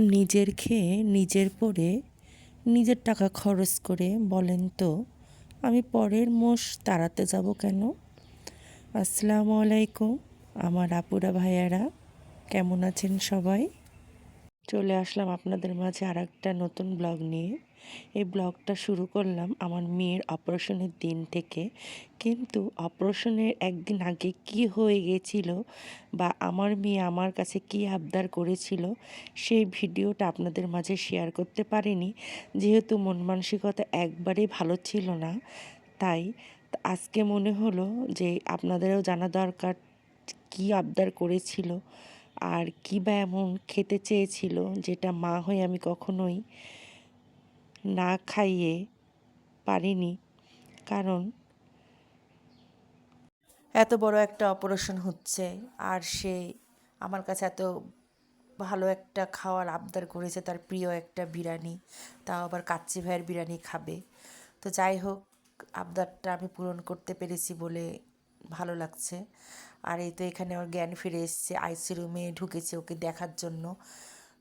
নিজের খেয়ে নিজের পরে নিজের টাকা খরচ করে বলেন তো, আমি পরের মোষ তাড়াতে যাব কেন? আসসালামু আলাইকুম, আমার আপুরা ভাইয়ারা, কেমন আছেন সবাই? চলে আসলাম আপনাদের মাঝে আর একটা নতুন ব্লগ নিয়ে। এই ব্লগটা শুরু করলাম আমার মেয়ের অপারেশনের দিন থেকে। কিন্তু অপারেশনের একদিন আগে কি হয়ে গেছিল বা আমার মেয়ে আমার কাছে কি আবদার করেছিল, সেই ভিডিওটা আপনাদের মাঝে শেয়ার করতে পারিনি। যেহেতু মন মানসিকতা একবারেই ভালো ছিল না, তাই আজকে মনে হলো যে আপনাদেরও জানা দরকার কি আবদার করেছিল আর কী বা এমন খেতে চেয়েছিল যেটা মা হয়ে আমি কখনোই না খাইয়ে পারিনি, কারণ এত বড় একটা অপারেশন হচ্ছে আর সে আমার কাছে এত ভালো একটা খাওয়ার আবদার করেছে, তার প্রিয় একটা বিরিয়ানি, তাও আবার কাচ্চি ভাইয়ের বিরিয়ানি খাবে। তো যাই হোক, আবদারটা আমি পূরণ করতে পেরেছি বলে ভালো লাগছে। আর এই তো এখানে ওর জ্ঞান ফিরে এসছে, আইসি রুমে ঢুকেছে ওকে দেখার জন্য।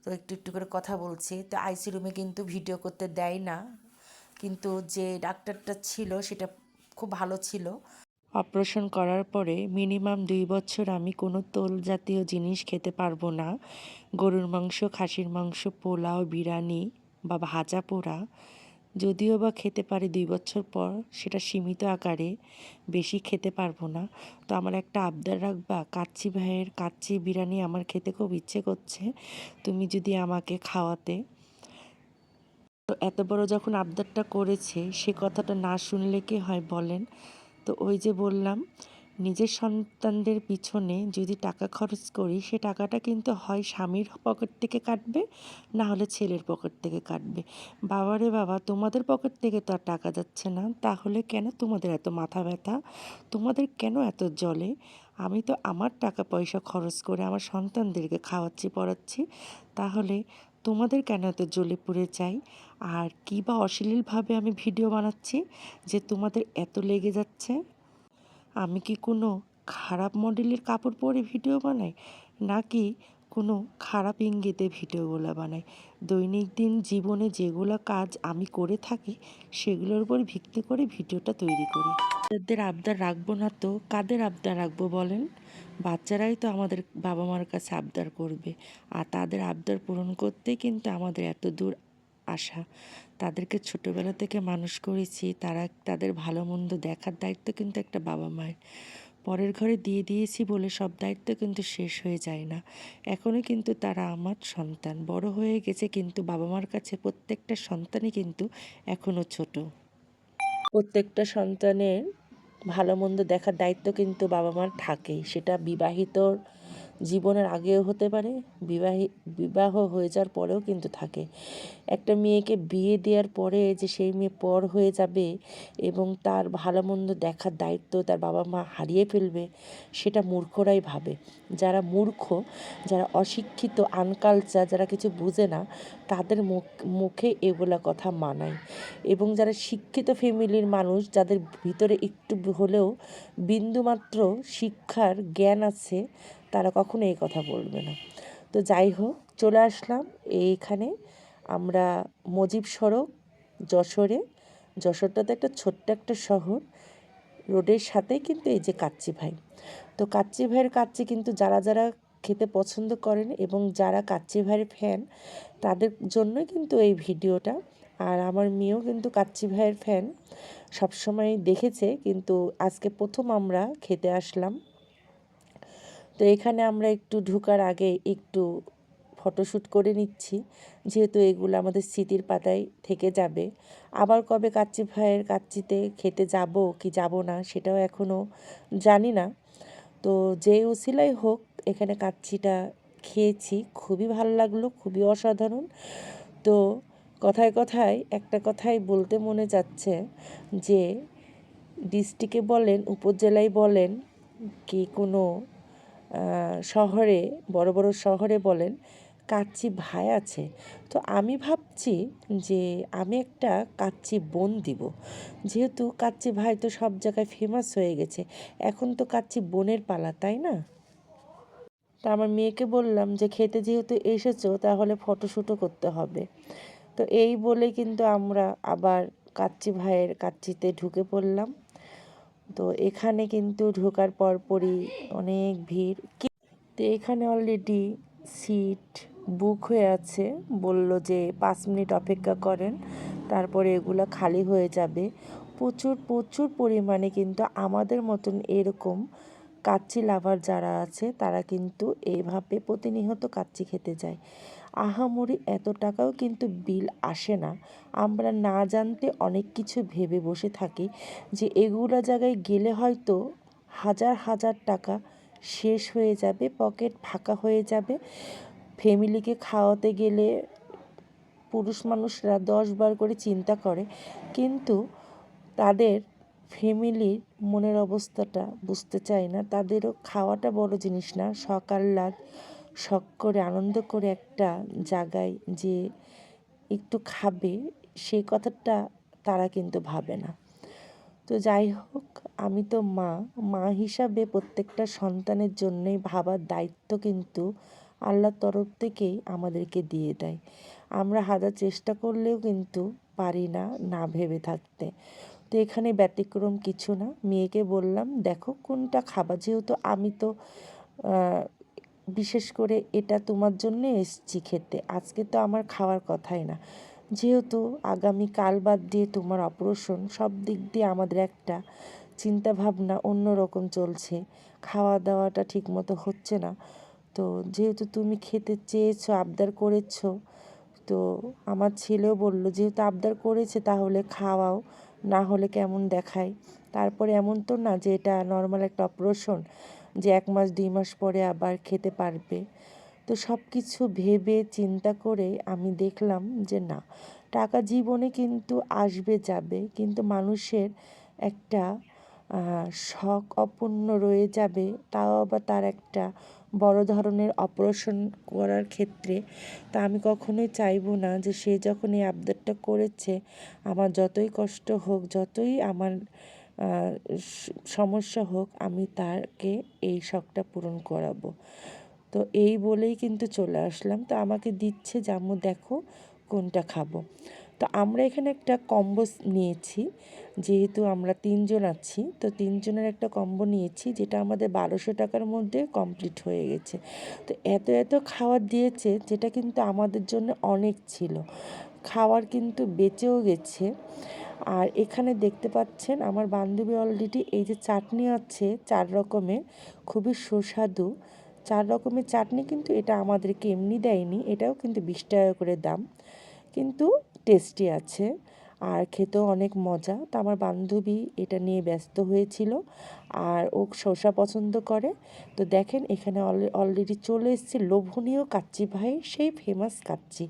তো একটু একটু করে কথা বলছি। তো আইসি রুমে কিন্তু ভিডিও করতে দেয় না। কিন্তু যে ডাক্তারটা ছিল, সেটা খুব ভালো ছিল। অপারেশন করার পরে মিনিমাম দুই বছর আমি কোনো তোল জাতীয় জিনিস খেতে পারব না। গরুর মাংস, খাসির মাংস, পোলাও, বিরিয়ানি বা ভাজা পোড়া। যদিও বা খেতে পারি দুই বছর পর, সেটা সীমিত আকারে বেশি খেতে পারব না। তো আমার একটা আবদার রাখবা, কাচ্চি ভাইয়ের কাচ্চি বিরিয়ানি আমার খেতে খুব ইচ্ছে করছে, তুমি যদি আমাকে খাওয়াতে। তো এত বড় যখন আবদারটা করেছে, সে কথাটা না শুনলে কি হয় বলেন? তো ওই যে বললাম নিজের সন্তানদের পিছনে যদি টাকা খরচ করি, সে টাকাটা কিন্তু হয় স্বামীর পকেট থেকে কাটবে, না হলে ছেলের পকেট থেকে কাটবে। বাবারে বাবা, তোমাদের পকেট থেকে তো আর টাকা যাচ্ছে না। তাহলে কেন তোমাদের এত মাথা ব্যথা? তোমাদের কেন এত জলে আমি তো আমার টাকা পয়সা খরচ করে আমার সন্তানদেরকে খাওয়াচ্ছি, পড়াচ্ছি। তাহলে তোমাদের কেন এত জ্বলে পুড়ে চাই আর কী বা অশ্লীলভাবে আমি ভিডিও বানাচ্ছি যে তোমাদের এত লেগে যাচ্ছে? আমি কি কোনো খারাপ মডেলের কাপড় পরে ভিডিও বানাই? নাকি কোনো খারাপ ইঙ্গিতে ভিডিওগুলো বানাই? দৈনিক দিন জীবনে যেগুলো কাজ আমি করে থাকি, সেগুলোর উপর ভিত্তি করে ভিডিওটা তৈরি করি। তাদের আবদার রাখব না তো? কাদের আবদার রাখব বলেন? বাচ্চারাই তো আমাদের বাবা মার কাছে আবদার করবে। আর তাদের আবদার পূরণ করতে কিন্তু আমাদের এত দূর আসা তাদেরকে ছোটোবেলা থেকে মানুষ করেছি। তারা তাদের ভালো মন্দ দেখার দায়িত্ব কিন্তু একটা বাবা মায়ের। পরের ঘরে দিয়ে দিয়েছি বলে সব দায়িত্ব কিন্তু শেষ হয়ে যায় না। এখনও কিন্তু তারা আমার সন্তান। বড় হয়ে গেছে কিন্তু বাবা মার কাছে প্রত্যেকটা সন্তানই কিন্তু এখনও ছোট। প্রত্যেকটা সন্তানের ভালো মন্দ দেখার দায়িত্ব কিন্তু বাবা মার থাকেই। সেটা বিবাহিতর জীবনের আগেও হতে পারে, বিবাহী, বিবাহ হয়ে যাওয়ার পরেও কিন্তু থাকে। একটা মেয়েকে বিয়ে দেওয়ার পরে যে সেই মেয়ে পর হয়ে যাবে এবং তার ভালো মন্দ দেখার দায়িত্ব তার বাবা মা হারিয়ে ফেলবে, সেটা মূর্খরাই ভাবে। যারা মূর্খ, যারা অশিক্ষিত আনকালচার যারা কিছু বুঝে না, তাদের মুখ, মুখে এগুলা কথা মানায়। এবং যারা শিক্ষিত ফ্যামিলির মানুষ, যাদের ভিতরে একটু হলেও বিন্দুমাত্র শিক্ষার জ্ঞান আছে, তারা কখনো এই কথা বলবে না। তো যাই হোক, চলে আসলাম এইখানে। আমরা মজিব সড়ক, যশোরে। যশোরটা তো একটা ছোট্ট একটা শহর। রোডের সাথেই কিন্তু এই যে কাচ্চি ভাই। তো কাচ্চি ভাইয়ের কাচ্চি কিন্তু যারা যারা খেতে পছন্দ করেন এবং যারা কাচ্চি ভাইয়ের ফ্যান তাদের জন্যই কিন্তু এই ভিডিওটা। আর আমার মেয়েও কিন্তু কাচ্চি ভাইয়ের ফ্যান সবসময় দেখেছে, কিন্তু আজকে প্রথম আমরা খেতে আসলাম। তো এখানে আমরা একটু ঢুকার আগে একটু ফটোশ্যুট করে নিচ্ছি, যেহেতু এগুলো আমাদের স্মৃতির পাতায় থেকে যাবে। আবার কবে কাচ্চি ভাইয়ের কাচ্চিতে খেতে যাব, কি যাব না, সেটাও এখনও জানি না। তো যে ওসিলাই হোক, এখানে কাচ্চিটা খেয়েছি, খুবই ভালো লাগল, খুবই অসাধারণ। তো কথায় কথায়, একটা কথাই বলতে মনে যাচ্ছে যে, ডিস্ট্রিক্টে বলেন, উপজেলায় বলেন, কি কোনো শহরে, বড় বড় শহরে বলেন কাচ্চি ভাই আছে, তো আমি ভাবছি যে আমি একটা কাচ্চি বোন দিব। যেহেতু কাচ্চি ভাই তো সব জায়গায় ফেমাস হয়ে গেছে, এখন তো কাচ্চি বোনের পালা, তাই না? তা আমার মেয়েকে বললাম যে খেতে যেহেতু এসেছ তাহলে ফটোশ্যুটও করতে হবে। তো এই বলে কিন্তু আমরা আবার কাচ্চি ভাইয়ের কাচ্চিতে ঢুকে পড়লাম। তো এখানে কিন্তু ঢোকার পরপরই অনেক ভিড়। তো এখানে অলরেডি সিট বুক হয়ে আছে, বলল যে, পাঁচ মিনিট অপেক্ষা করেন, তারপরে এগুলো খালি হয়ে যাবে। প্রচুর প্রচুর পরিমাণে কিন্তু আমাদের মতন এরকম কাচ্চি লাভার যারা আছে, তারা কিন্তু এইভাবে প্রতিনিয়ত কাচ্চি খেতে যায়। আহামরি, এত টাকাও কিন্তু বিল আসে না। আমরা না জানতে অনেক কিছু ভেবে বসে থাকি যে, এগুলো জায়গায় গেলে হয়তো হাজার হাজার টাকা শেষ হয়ে যাবে, পকেট ফাঁকা হয়ে যাবে। ফ্যামিলিকে খাওয়াতে গেলে পুরুষ মানুষরা দশ বার করে চিন্তা করে, কিন্তু তাদের ফ্যামিলির মনের অবস্থাটা বুঝতে চায় না। তাদেরও খাওয়াটা বড় জিনিস না। সকাল লাগ শখ করে, আনন্দ করে একটা জায়গায় যে একটু খাবে, সেই কথাটা তারা কিন্তু ভাবে না। তো যাই হোক, আমি তো মা। মা হিসাবে প্রত্যেকটা সন্তানের জন্যই ভাবার দায়িত্ব কিন্তু আল্লাহর তরফ থেকেই আমাদেরকে দিয়ে দেয়। আমরা হাজার চেষ্টা করলেও কিন্তু পারি না না ভেবে থাকতে। তো এখানে ব্যতিক্রম কিছু না। মেয়েকে বললাম, দেখো কোনটা খাবা। যেহেতু আমি তো বিশেষ করে এটা তোমার জন্য এসছি খেতে। আজকে তো আমার খাওয়ার কথাই না। যেহেতু আগামী কাল বাদ দিয়ে তোমার অপারেশন, সব দিক দিয়ে আমাদের একটা চিন্তাভাবনা অন্যরকম চলছে। খাওয়া দাওয়াটা ঠিকমতো হচ্ছে না। তো যেহেতু তুমি খেতে চেয়েছো, আবদার করেছ, তো আমার ছেলেও বলল, যেহেতু আবদার করেছে তাহলে খাওয়াও, না হলে কেমন দেখায়? তারপরে এমন তো না যে এটা নর্মাল একটা অপারেশন যে এক মাস, দুই মাস পরে আবার খেতে পারবে। তো সব কিছু ভেবে, চিন্তা করে আমি দেখলাম যে না, টাকা জীবনে কিন্তু আসবে, যাবে। কিন্তু মানুষের একটা শখ অপূর্ণ রয়ে যাবে, তাও আবার তার একটা বড় ধরনের অপারেশন করার ক্ষেত্রে, তা আমি কখনোই চাইব না যে সে যখন এই আবদারটা করেছে, আমার যতই কষ্ট হোক, যতই আমার সমস্যা হোক, আমি তাকে এই শখটা পূরণ করাবো। তো এই বলেই কিন্তু চলে আসলাম। তো আমাকে দিচ্ছে জামু দেখো কোনটা খাব। তো আমরা এখানে একটা কম্বো নিয়েছি। যেহেতু আমরা তিনজন আছি, তো তিনজনের একটা কম্বো নিয়েছি যেটা আমাদের বারোশো টাকার মধ্যে কমপ্লিট হয়ে গেছে। তো এত এত খাবার দিয়েছে যেটা কিন্তু আমাদের জন্য অনেক ছিল। খাওয়ার কিন্তু বেঁচেও গেছে। আর এখানে দেখতে পাচ্ছেন আমার বান্ধবী অলরেডি এই যে চাটনি আছে চার রকমের খুবই সুস্বাদু। চার রকমের চাটনি কিন্তু এটা আমাদেরকে এমনি দেয়নি, এটাও কিন্তু বিশ টাকা করে দাম। কিন্তু টেস্টি আছে। আর খেতেও অনেক মজা। তো আমার বান্ধবী এটা নিয়ে ব্যস্ত হয়েছিল আর ও শসা পছন্দ করে। তো দেখেন এখানে অলরেডি চলে এসছে লোভনীয় কাচ্চি ভাই, সেই ফেমাস কাচ্চি।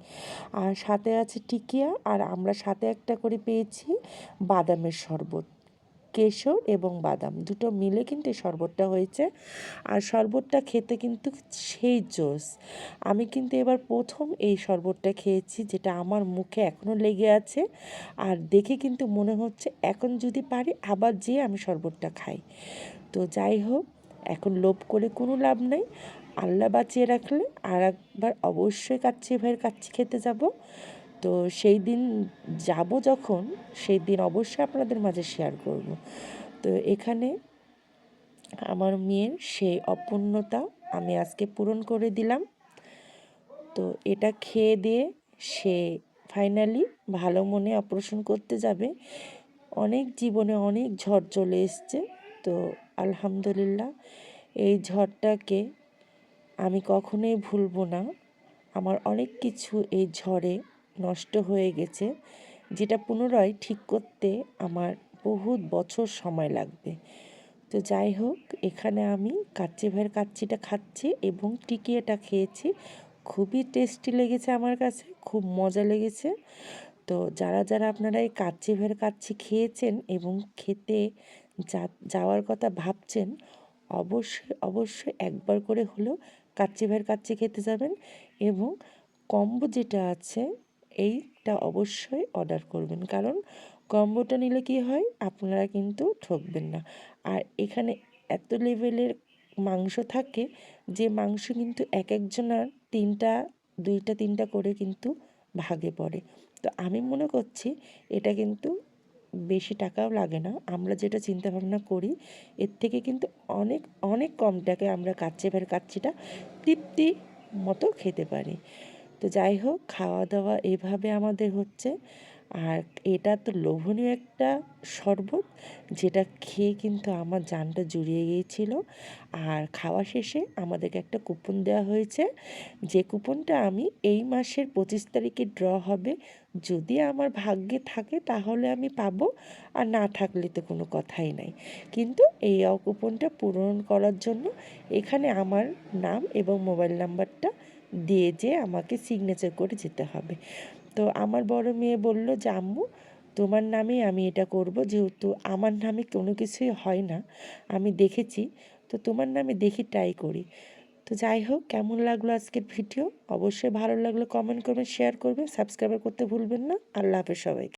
আর সাথে আছে টিকিয়া, আর আমরা সাথে একটা করে পেয়েছি বাদামের শরবত। কেশর এবং বাদাম, দুটো মিলে কিন্তু এই শরবতটা হয়েছে। আর শরবতটা খেতে কিন্তু সেই জোস আমি কিন্তু এবার প্রথম এই শরবতটা খেয়েছি, যেটা আমার মুখে এখনও লেগে আছে। আর দেখে কিন্তু মনে হচ্ছে এখন যদি পারি আবার যেয়ে আমি শরবতটা খাই। তো যাই হোক, এখন লোভ করে কোনো লাভ নেই। আল্লাহ বাঁচিয়ে রাখলে আর একবার অবশ্যই কাচ্চি ভাইয়ের কাচ্চি খেতে যাব। তো সেই দিন যাব যখন, সেই দিন অবশ্যই আপনাদের মাঝে শেয়ার করব। তো এখানে আমার মেয়ের সেই অপূর্ণতা আমি আজকে পূরণ করে দিলাম। তো এটা খেয়ে দিয়ে সে ফাইনালি ভালো মনে অপারেশন করতে যাবে। অনেক জীবনে অনেক ঝড় চলে এসছে। তো আলহামদুলিল্লাহ এই ঝড়টাকে আমি কখনোই ভুলবো না। আমার অনেক কিছু এই ঝড়ে নষ্ট হয়ে গেছে, যেটা পুনরায় ঠিক করতে আমার বহুত বছর সময় লাগবে। তো যাই হোক, এখানে আমি কাচ্চি ভাইয়ের কাচ্চিটা খাচ্ছি এবং টিকিয়াটা খেয়েছি। খুবই টেস্টি লেগেছে আমার কাছে, খুব মজা লেগেছে। তো যারা যারা আপনারা এই কাচ্চি ভাইয়ের কাচ্চি খেয়েছেন এবং খেতে যাওয়ার কথা ভাবছেন, অবশ্যই অবশ্যই একবার করে হলেও কাচ্চি ভাইয়ের কাচ্চি খেতে যাবেন এবং কম্বো যেটা আছে এইটা অবশ্যই অর্ডার করবেন। কারণ কম্বোটা নিলে কি হয়, আপনারা কিন্তু ঠকবেন না। আর এখানে এত লেভেলের মাংস থাকে, যে মাংস কিন্তু এক একজনের তিনটা, দুইটা, তিনটা করে কিন্তু ভাগে পড়ে। তো আমি মনে করছি এটা কিন্তু বেশি টাকাও লাগে না। আমরা যেটা চিন্তা ভাবনা করি, এর থেকে কিন্তু অনেক অনেক কম টাকায় আমরা কাচ্চি ভাইয়ের কাচ্চিটা তৃপ্তি মতো খেতে পারি। তো যাই হোক খাওয়া দাওয়া এভাবে আমাদের হচ্ছে। আর এটা তো লোভনীয় একটা শরবত, যেটা খেয়ে কিন্তু আমার জানটা জুড়িয়ে গিয়েছিল। আর খাওয়া শেষে আমাদেরকে একটা কুপন দেওয়া হয়েছে। যে কুপনটা আমি এই মাসের পঁচিশ তারিখে ড্র হবে। যদি আমার ভাগ্যে থাকে তাহলে আমি পাবো, আর না থাকলে তো কোনো কথাই নাই। কিন্তু এই কুপনটা পূরণ করার জন্য এখানে আমার নাম এবং মোবাইল নাম্বারটা দিয়ে যে আমাকে সিগনেচার করে যেতে হবে। তো আমার বড় মেয়ে বলল, যে আম্মু, তোমার নামে আমি এটা করব, যেহেতু আমার নামে কোনো কিছুই হয় না, আমি দেখেছি, তো তোমার নামে দেখি ট্রাই করি। তো যাই হোক, কেমন লাগল আজকের ভিডিও অবশ্যই ভালো লাগল কমেন্ট করবেন শেয়ার করবেন সাবস্ক্রাইব করতে ভুলবেন না। আল্লাহ হাফেজ সবাইকে।